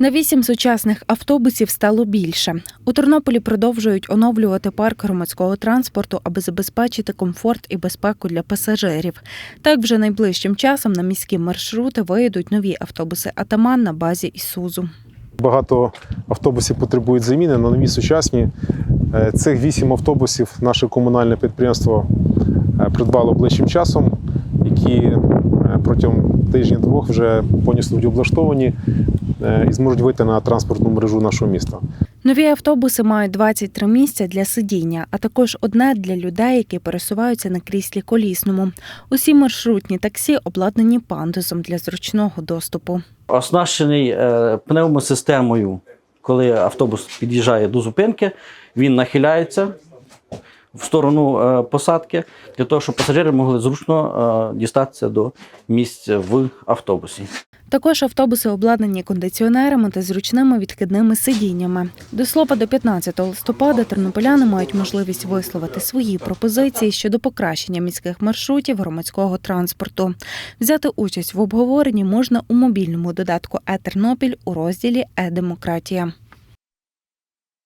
На вісім сучасних автобусів стало більше. У Тернополі продовжують оновлювати парк громадського транспорту, аби забезпечити комфорт і безпеку для пасажирів. Так вже найближчим часом на міські маршрути виїдуть нові автобуси Атаман на базі Ісузу. Багато автобусів потребують заміни на нові сучасні. Е, Цих вісім автобусів наше комунальне підприємство е, придбало ближчим часом, які протягом тижня-двох вже повністю будуть облаштовані е, і зможуть вийти на транспортну мережу нашого міста. Нові автобуси мають 23 місця для сидіння, а також одне для людей, які пересуваються на кріслі колісному. Усі маршрутні таксі обладнані пандусом для зручного доступу. оснащений е, пневмосистемою. Коли автобус під'їжджає до зупинки, він нахиляється в сторону е, посадки для того, щоб пасажири могли зручно е, дістатися до місць в автобусі. Також автобуси обладнані кондиціонерами та зручними відкидними сидіннями. До слова, до 15 листопада тернополяни мають можливість висловити свої пропозиції щодо покращення міських маршрутів громадського транспорту. Взяти участь в обговоренні можна у мобільному додатку «Е-Тернопіль» у розділі Е-Демократія.